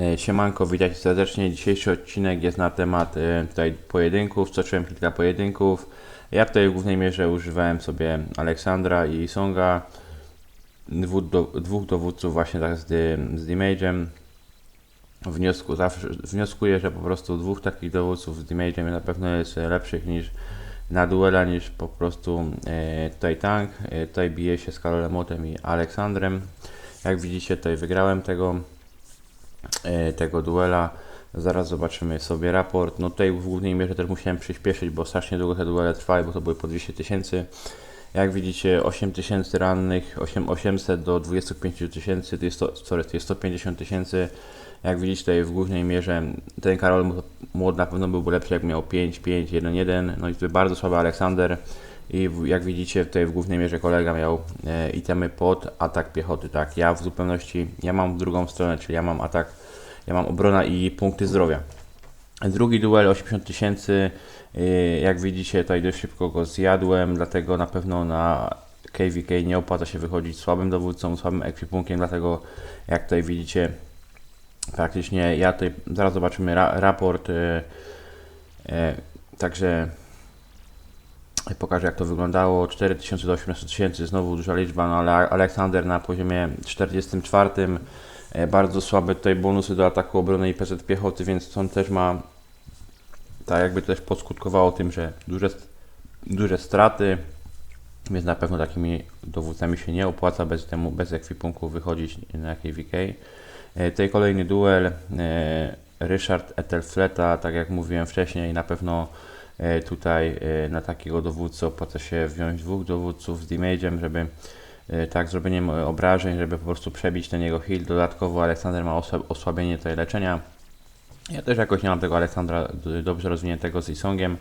E, Siemanko, witajcie serdecznie. Dzisiejszy odcinek jest na temat e, tutaj pojedynków. Stoczyłem kilka pojedynków. Ja tutaj w głównej mierze używałem sobie Aleksandra i Songa. Dwóch, do, dwóch dowódców właśnie tak z, dy- z Damage'em. Wniosku, wnioskuję, że po prostu dwóch takich dowódców z Damage'em na pewno jest lepszych niż na duela niż po prostu e, tutaj tank. E, tutaj bije się z Karolem Motem i Aleksandrem. Jak widzicie tutaj wygrałem tego e, tego duela. Zaraz zobaczymy sobie raport. No tutaj w głównej mierze też musiałem przyspieszyć, bo strasznie długo te duele trwały, bo to były po 200 tysięcy. Jak widzicie 8 tysięcy rannych, 8, 800 do 25 tysięcy, to jest, to, sorry, to jest 150 tysięcy. Jak widzicie tutaj w głównej mierze ten Karol Młody na pewno byłby lepszy jak miał 5, 5, 1, 1. No i tutaj bardzo słaby Aleksander. I jak widzicie tutaj w głównej mierze kolega miał e, itemy pod atak piechoty, tak. Ja w zupełności, ja mam w drugą stronę, czyli ja mam atak, ja mam obrona i punkty zdrowia. Drugi duel 80 tysięcy, yy, jak widzicie tutaj dość szybko go zjadłem, dlatego na pewno na KVK nie opłaca się wychodzić słabym dowódcą, słabym ekwipunkiem, dlatego jak tutaj widzicie praktycznie ja tutaj, zaraz zobaczymy ra, raport, yy, także pokażę jak to wyglądało, 4000 do 18 tysięcy, znowu duża liczba, no ale Aleksander na poziomie 44 E, Bardzo słabe tutaj bonusy do ataku obrony i PZ piechoty, więc on też ma tak jakby też podskutkowało tym, że duże, duże straty, więc na pewno takimi dowódcami się nie opłaca bez, temu, bez ekwipunku wychodzić na KVK. E, Tutaj kolejny duel, e, Ryszard Etelfleta, tak jak mówiłem wcześniej, na pewno tutaj e, na takiego dowódcę opłaca się wziąć dwóch dowódców z damage'em, żeby e, tak zrobieniem obrażeń, żeby po prostu przebić ten jego heal. Dodatkowo Aleksander ma osłab- osłabienie tutaj leczenia. Ja też jakoś nie mam tego Aleksandra dobrze rozwiniętego z Isongiem,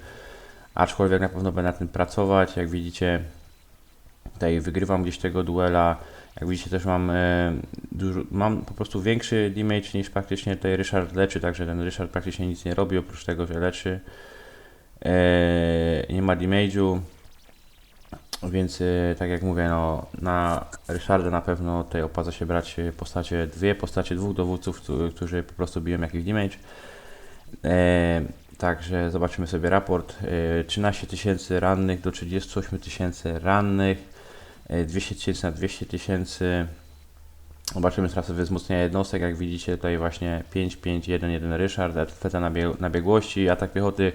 aczkolwiek na pewno będę na tym pracować. Jak widzicie, tutaj wygrywam gdzieś tego duela. Jak widzicie, też mam, e, dużo, mam po prostu większy damage niż praktycznie tutaj Ryszard leczy, także ten Ryszard praktycznie nic nie robi, oprócz tego, że leczy. E, nie ma damage'u, więc e, tak jak mówię, no, na Ryszarda na pewno tutaj opłaca się brać e, postacie, dwie postacie dwóch dowódców, którzy- po prostu biją jakiś damage. Także zobaczymy sobie raport. E, 13 tysięcy rannych do 38 tysięcy rannych, e, 200 tysięcy na 200 tysięcy. Zobaczymy teraz sobie wzmocnienie jednostek. Jak widzicie, tutaj właśnie 5, 5, 1, 1 Ryszard, feta na, bieg- na biegłości, atak piechoty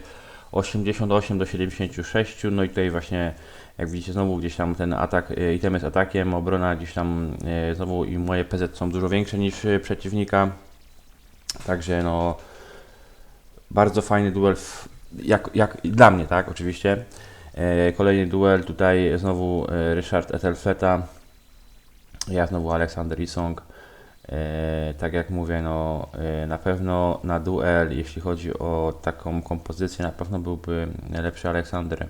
88 do 76. No i tutaj właśnie, jak widzicie, znowu gdzieś tam ten atak, e, itemy z atakiem, obrona gdzieś tam e, znowu i moje PZ są dużo większe niż e, przeciwnika. Także no, bardzo fajny duel, w, jak, jak dla mnie, tak, oczywiście. Kolejny duel, tutaj znowu Ryszard Etelfeta, ja znowu Aleksander Isong. E, tak jak mówię, no e, na pewno na duel, jeśli chodzi o taką kompozycję, na pewno byłby lepszy Aleksander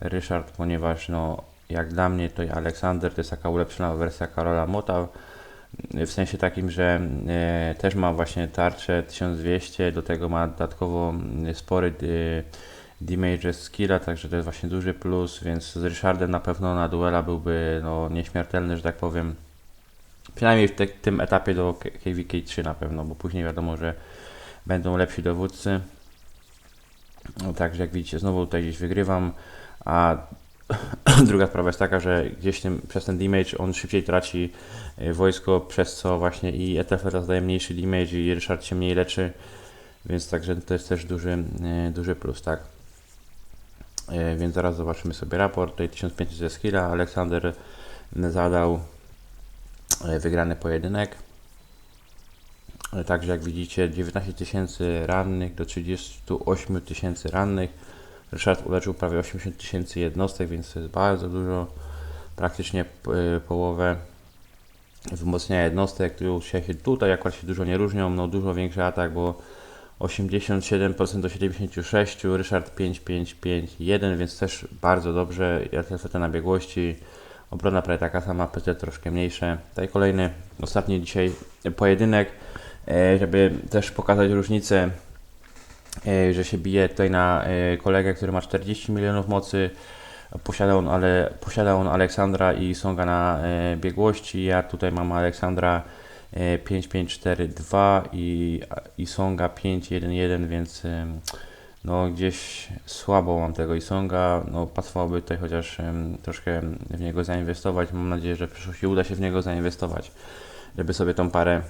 Ryszard, ponieważ no jak dla mnie to Aleksander to jest taka ulepszona wersja Karola Mota, w sensie takim, że e, też ma właśnie tarczę 1200, do tego ma dodatkowo spory damage skilla, także to jest właśnie duży plus, więc z Ryszardem na pewno na duela byłby no, nieśmiertelny, że tak powiem. Przynajmniej w te, tym etapie do K- KVK 3 na pewno, bo później wiadomo, że będą lepsi dowódcy. No, także jak widzicie, znowu tutaj gdzieś wygrywam, a druga sprawa jest taka, że gdzieś tym, przez ten damage on szybciej traci e, wojsko, przez co właśnie i ETF teraz daje mniejszy damage i Ryszard się mniej leczy, więc także to jest też duży, e, duży plus, tak. E, Więc zaraz zobaczymy sobie raport. Tutaj 1500 ze skilla. Aleksander zadał wygrany pojedynek. E, Także jak widzicie 19 tysięcy rannych do 38 tysięcy rannych. Ryszard uleczył prawie 80 tysięcy jednostek, więc to jest bardzo dużo. Praktycznie e, połowę wzmocnienia jednostek, które się tutaj akurat się dużo nie różnią. No dużo większy atak, bo 87% do 76, Ryszard 5, 5, 5, 1, więc też bardzo dobrze. Ja na biegłości, obrona prawie taka sama, PT troszkę mniejsze. Tutaj kolejny, ostatni dzisiaj pojedynek, e, żeby też pokazać różnicę, e, że się bije tutaj na e, kolegę, który ma 40 milionów mocy. Posiada on, ale, posiada on Aleksandra i Songa na biegłości. Ja tutaj mam Aleksandra e, 5542 i Isonga 511, więc no gdzieś słabo mam tego Isonga, no pasowałoby tutaj chociaż em, troszkę w niego zainwestować, mam nadzieję, że w przyszłości uda się w niego zainwestować, żeby sobie tą parę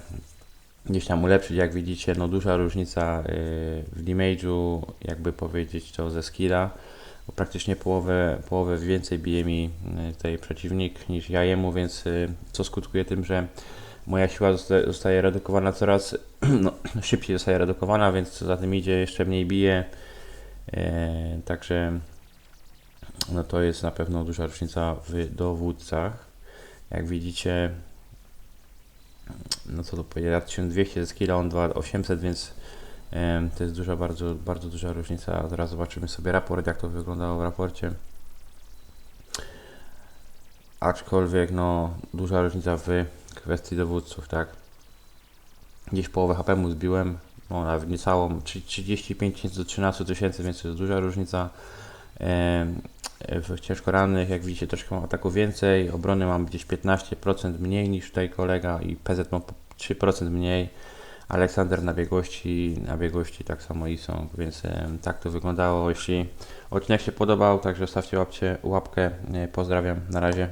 gdzieś tam ulepszyć, jak widzicie, no duża różnica y, w damage'u, jakby powiedzieć to ze skilla, bo praktycznie połowę, połowę więcej bije mi y, tutaj przeciwnik niż ja jemu, więc y, co skutkuje tym, że moja siła zosta- zostaje redukowana coraz no, szybciej zostaje redukowana, więc co za tym idzie, jeszcze mniej bije, także no to jest na pewno duża różnica w dowódcach. Jak widzicie, no co to powiedzieć, lat 1200 z kilo, on 2800, więc em, to jest duża, bardzo, bardzo duża różnica. Zaraz zobaczymy sobie raport, jak to wyglądało w raporcie. Aczkolwiek, no, duża różnica w kwestii dowódców, tak. Gdzieś połowę HP mu zbiłem, no nawet niecałą, trzy- 35 tysięcy do 13 tysięcy, więc to jest duża różnica. W ciężko rannych, jak widzicie, troszkę mam ataku więcej, obrony mam gdzieś 15% mniej niż tutaj kolega i PZ po 3% mniej. Aleksander na biegłości, na biegłości tak samo i są, więc tak to wyglądało. Jeśli odcinek się podobał, także stawcie łapcie, łapkę. E, Pozdrawiam, na razie.